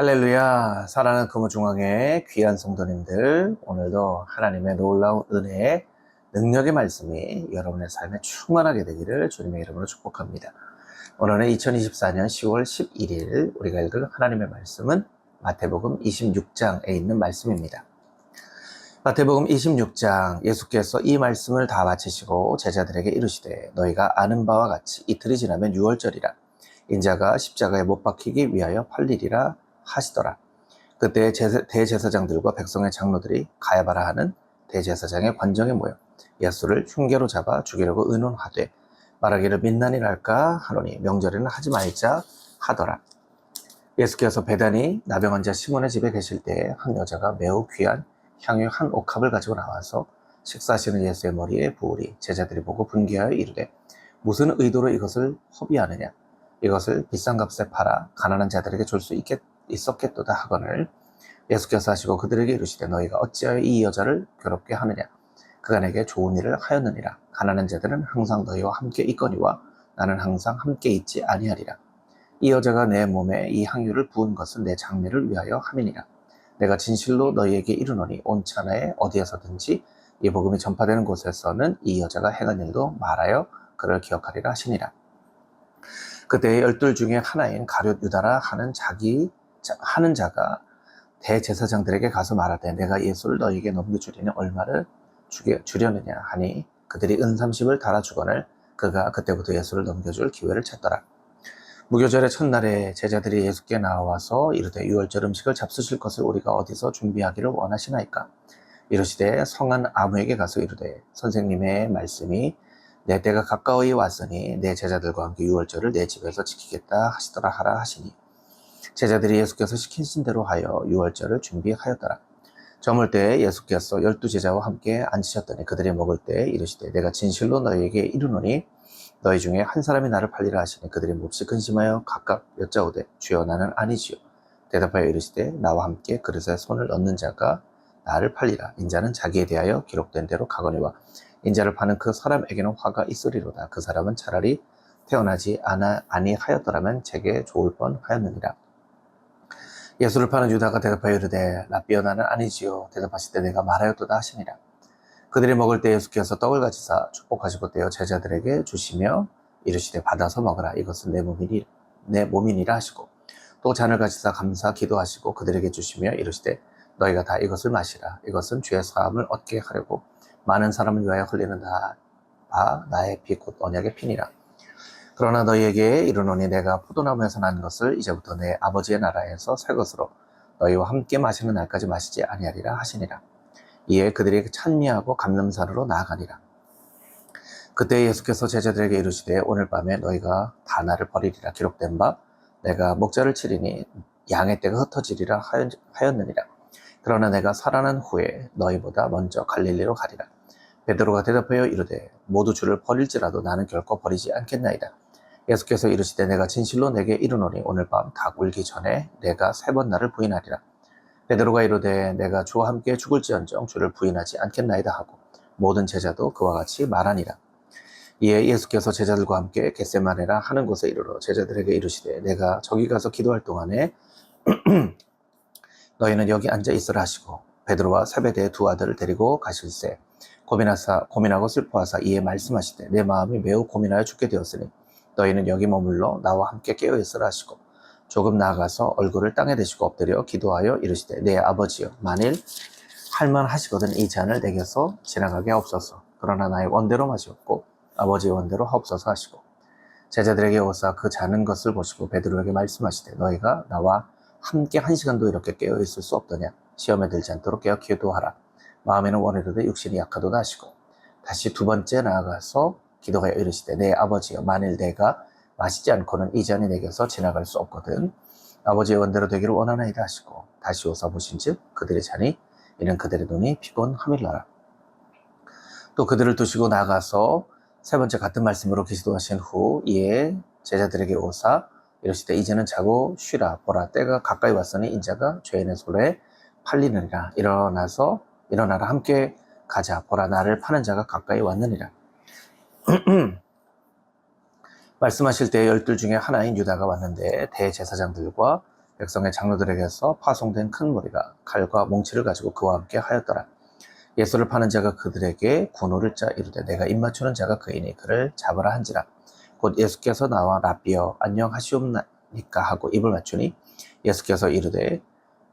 할렐루야, 사랑하는 금호중앙의 귀한 성도님들, 오늘도 하나님의 놀라운 은혜, 능력의 말씀이 여러분의 삶에 충만하게 되기를 주님의 이름으로 축복합니다. 오늘은 2024년 10월 11일 우리가 읽을 하나님의 말씀은 마태복음 26장에 있는 말씀입니다. 마태복음 26장 예수께서 이 말씀을 다 마치시고 제자들에게 이르시되 너희가 아는 바와 같이 이틀이 지나면 6월절이라 인자가 십자가에 못 박히기 위하여 팔리리라 하시더라. 그때 제사- 대제사장들과 백성의 장로들이 가야바라 하는 대제사장의 관정에 모여 예수를 흉계로 잡아 죽이려고 의논하되 말하기를 민난이 날까 하노니 명절에는 하지 말자 하더라. 예수께서 배단이 나병 환 자 시몬의 집에 계실 때한 여자가 매우 귀한 향유 한 옥합을 가지고 나와서 식사하시는 예수의 머리에 부으리 제자들이 보고 분개하여 이르되 무슨 의도로 이것을 허비하느냐 이것을 비싼 값에 팔아 가난한 자들에게 줄 수 있 었겠도다 하거늘 예수께서 하시고 그들에게 이르시되 너희가 어찌하여 이 여자를 괴롭게 하느냐? 그가 내게 좋은 일을 하였느니라. 가난한 자들은 항상 너희와 함께 있거니와 나는 항상 함께 있지 아니하리라. 이 여자가 내 몸에 이 향유를 부은 것은 내 장례를 위하여 함이니라. 내가 진실로 너희에게 이르노니 온 천하에 어디에서든지 이 복음이 전파되는 곳에서는 이 여자가 행한 일도 말하여 그를 기억하리라 하시니라. 그때 열둘 중에 하나인 가룟 유다라 하는 자기 자- 하는 자가 대제사장들에게 가서 말하되 내가 예수를 너희에게 넘겨주리니 얼마를 주게 주려느냐 하니 그들이 은삼십을 달아주거늘 그가 그때부터 예수를 넘겨줄 기회를 찾더라. 무교절의 첫날에 제자들이 예수께 나와서 이르되 유월절 음식을 잡수실 것을 우리가 어디서 준비하기를 원하시나이까 이르시되 성한 아무에게 가서 이르되 선생님의 말씀이 내 때가 가까이 왔으니 내 제자들과 함께 유월절을 내 집에서 지키겠다 하시더라 하라 하시니 제자들이 예수께서 시키신 대로 하여 유월절을 준비하였더라. 저물 때 예수께서 열두 제자와 함께 앉으셨더니 그들이 먹을 때 이르시되 내가 진실로 너희에게 이르노니 너희 중에 한 사람이 나를 팔리라 하시니 그들이 몹시 근심하여 각각 여짜오되 주여 나는 아니지요. 대답하여 이르시되 나와 함께 그릇에 손을 넣는 자가 나를 팔리라. 인자는 자기에 대하여 기록된 대로 가거니와 인자를 파는 그 사람에게는 화가 있으리로다. 그 사람은 차라리 태어나지 아니하였더라면 제게 좋을 뻔하였느니라. 예수를 파는 유다가 대답하여 이르되 라비어 나는 아니지요. 대답하실 때 내가 말하였도다 하시니라. 그들이 먹을 때 예수께서 떡을 가지사 축복하시고 떼어 제자들에게 주시며 이르시되 받아서 먹으라. 이것은 내 몸이니 내 몸이니라 하시고 또 잔을 가지사 감사 기도하시고 그들에게 주시며 이르시되 너희가 다 이것을 마시라. 이것은 죄 사함을 얻게 하려고 많은 사람을 위하여 흘리는 다, 바 나의 피 곧 언약의 피니라. 그러나 너희에게 이르노니 내가 포도나무에서 난 것을 이제부터 내 아버지의 나라에서 새 것으로 너희와 함께 마시는 날까지 마시지 아니하리라 하시니라. 이에 그들이 찬미하고 감람산으로 나아가니라. 그때 예수께서 제자들에게 이르시되 오늘 밤에 너희가 다 나를 버리리라 기록된 바 내가 목자를 치리니 양의 떼가 흩어지리라 하였- 하였느니라. 그러나 내가 살아난 후에 너희보다 먼저 갈릴리로 가리라. 베드로가 대답하여 이르되 모두 주를 버릴지라도 나는 결코 버리지 않겠나이다. 예수께서 이르시되 내가 진실로 내게 이르노니 오늘 밤 닭 울기 전에 내가 세 번 나를 부인하리라. 베드로가 이르되 내가 주와 함께 죽을지언정 주를 부인하지 않겠나이다 하고 모든 제자도 그와 같이 말하니라. 이에 예수께서 제자들과 함께 겟세마네라 하는 곳에 이르러 제자들에게 이르시되 내가 저기 가서 기도할 동안에 너희는 여기 앉아 있으라 하시고 베드로와 세베대의 두 아들을 데리고 가실세 고민하사 고민하고 슬퍼하사 이에 말씀하시되 내 마음이 매우 고민하여 죽게 되었으니 너희는 여기 머물러 나와 함께 깨어 있으라 하시고 조금 나아가서 얼굴을 땅에 대시고 엎드려 기도하여 이르시되 내 아버지여 만일 할만하시거든 이 잔을 내게서 지나가게 하옵소서. 그러나 나의 원대로 마시옵고 아버지의 원대로 하옵소서 하시고 제자들에게 오사 그 자는 것을 보시고 베드로에게 말씀하시되 너희가 나와 함께 한 시간도 이렇게 깨어 있을 수 없더냐? 시험에 들지 않도록 깨어 기도하라. 마음에는 원하려되 육신이 약하도다 하시고 다시 두 번째 나아가서 기도하여 이르시되 내 아버지여 만일 내가 마시지 않고는 이 잔이 내게서 지나갈 수 없거든 아버지의 원대로 되기를 원하나이다 하시고 다시 오사 보신즉 그들의 잔이 이는 그들의 눈이 피곤함일라라. 또 그들을 두시고 나가서 세 번째 같은 말씀으로 기도하신 후 이에 제자들에게 오사 이르시되 이제는 자고 쉬라. 보라 때가 가까이 왔으니 인자가 죄인의 손에 팔리느니라. 일어나서 일어나라. 함께 가자. 보라 나를 파는 자가 가까이 왔느니라 말씀하실 때 열둘 중에 하나인 유다가 왔는데 대제사장들과 백성의 장로들에게서 파송된 큰 무리가 칼과 몽치를 가지고 그와 함께 하였더라. 예수를 파는 자가 그들에게 군호를 짜 이르되 내가 입맞추는 자가 그이니 그를 잡으라 한지라. 곧 예수께서 나와 라비어 안녕하시옵나이까 하고 입을 맞추니 예수께서 이르되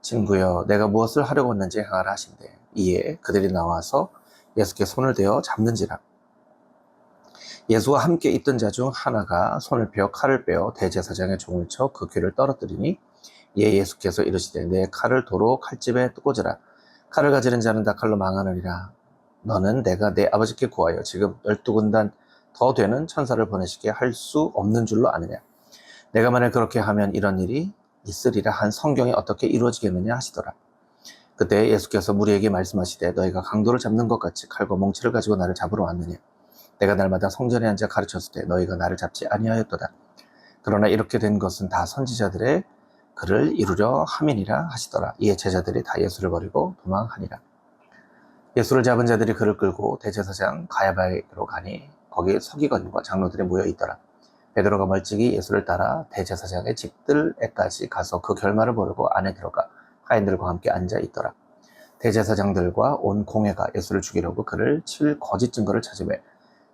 친구여 내가 무엇을 하려고 했는지 행하라 하신대. 이에 그들이 나와서 예수께 손을 대어 잡는지라. 예수와 함께 있던 자 중 하나가 손을 베어 칼을 빼어 대제사장의 종을 쳐 그 귀를 떨어뜨리니 이에 예수께서 이르시되 내 칼을 도로 칼집에 꽂으라. 칼을 가지는 자는 다 칼로 망하느니라. 너는 내가 내 아버지께 구하여 지금 열두 군단 더 되는 천사를 보내시게 할 수 없는 줄로 아느냐. 내가 만약 그렇게 하면 이런 일이 있으리라 한 성경이 어떻게 이루어지겠느냐 하시더라. 그때 예수께서 무리에게 말씀하시되 너희가 강도를 잡는 것 같이 칼과 몽치를 가지고 나를 잡으러 왔느냐. 내가 날마다 성전에 앉아 가르쳤을 때 너희가 나를 잡지 아니하였도다. 그러나 이렇게 된 것은 다 선지자들의 그를 이루려 함이니라 하시더라. 이에 제자들이 다 예수를 버리고 도망하니라. 예수를 잡은 자들이 그를 끌고 대제사장 가야바에로 가니 거기 서기관과 장로들이 모여 있더라. 베드로가 멀찍이 예수를 따라 대제사장의 집들에까지 가서 그 결말을 모르고 안에 들어가 하인들과 함께 앉아 있더라. 대제사장들과 온 공회가 예수를 죽이려고 그를 칠 거짓 증거를 찾으며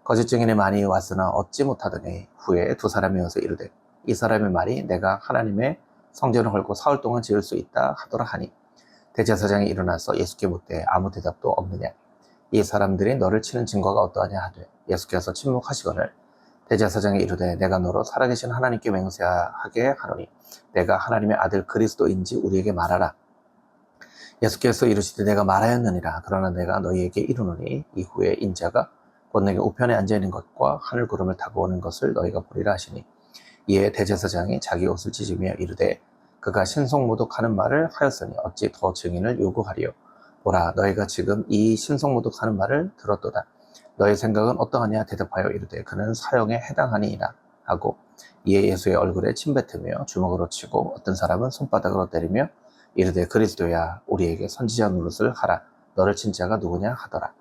거짓 증인이 많이 왔으나 얻지 못하더니 후에 두 사람이 와서 이르되 이 사람의 말이 내가 하나님의 성전을 헐고 사흘 동안 지을 수 있다 하더라 하니 대제사장이 일어나서 예수께 묻되 아무 대답도 없느냐? 이 사람들이 너를 치는 증거가 어떠하냐 하되 예수께서 침묵하시거늘 대제사장이 이르되 내가 너로 살아계신 하나님께 맹세하게 하노니 내가 하나님의 아들 그리스도인지 우리에게 말하라. 예수께서 이르시되 내가 말하였느니라. 그러나 내가 너희에게 이르노니 이후에 인자가 곧 내게 우편에 앉아 있는 것과 하늘 구름을 타고 오는 것을 너희가 보리라 하시니 이에 대제사장이 자기 옷을 찢으며 이르되 그가 신성모독하는 말을 하였으니 어찌 더 증인을 요구하리요? 보라 너희가 지금 이 신성모독하는 말을 들었도다. 너희 생각은 어떠하냐? 대답하여 이르되 그는 사형에 해당하니이다. 하고 이에 예수의 얼굴에 침뱉으며 주먹으로 치고 어떤 사람은 손바닥으로 때리며 이르되 그리스도야 우리에게 선지자 노릇을 하라. 너를 친 자가 누구냐? 하더라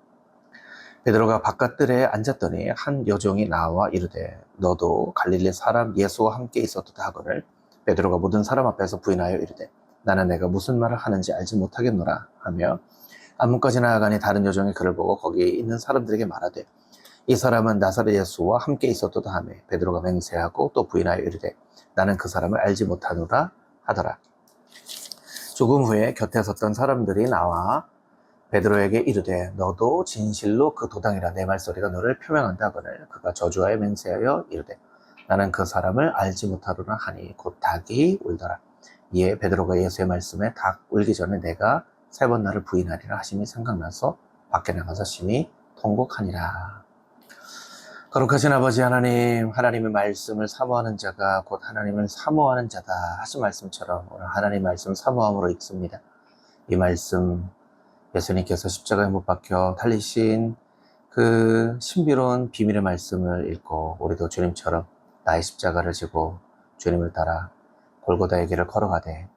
베드로가 바깥들에 앉았더니 한 여종이 나와 이르되 너도 갈릴리 사람 예수와 함께 있었다 하거늘 베드로가 모든 사람 앞에서 부인하여 이르되 나는 내가 무슨 말을 하는지 알지 못하겠노라 하며 안문까지 나아가니 다른 여종이 그를 보고 거기에 있는 사람들에게 말하되 이 사람은 나사렛 예수와 함께 있었도다 하며 베드로가 맹세하고 또 부인하여 이르되 나는 그 사람을 알지 못하노라 하더라. 조금 후에 곁에 섰던 사람들이 나와 베드로에게 이르되 너도 진실로 그 도당이라 내 말소리가 너를 표명한다 하거늘 그가 저주하여 맹세하여 이르되 나는 그 사람을 알지 못하노라 하니 곧 닭이 울더라. 이에 베드로가 예수의 말씀에 닭 울기 전에 내가 세 번 나를 부인하리라 하심이 생각나서 밖에 나가서 심히 통곡하니라. 거룩하신 아버지 하나님 하나님의 말씀을 사모하는 자가 곧 하나님을 사모하는 자다 하신 말씀처럼 오늘 하나님 말씀 사모함으로 읽습니다. 이 말씀 예수님께서 십자가에 못 박혀 달리신 그 신비로운 비밀의 말씀을 읽고 우리도 주님처럼 나의 십자가를 지고 주님을 따라 골고다의 길을 걸어가되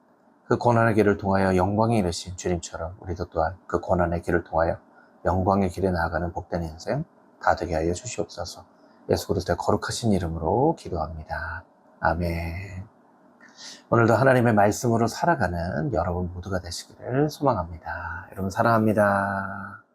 그 고난의 길을 통하여 영광에 이르신 주님처럼 우리도 또한 그 고난의 길을 통하여 영광의 길에 나아가는 복된 인생 다 되게 하여 주시옵소서 예수 그리스도의 거룩하신 이름으로 기도합니다. 아멘. 오늘도 하나님의 말씀으로 살아가는 여러분 모두가 되시기를 소망합니다. 여러분 사랑합니다.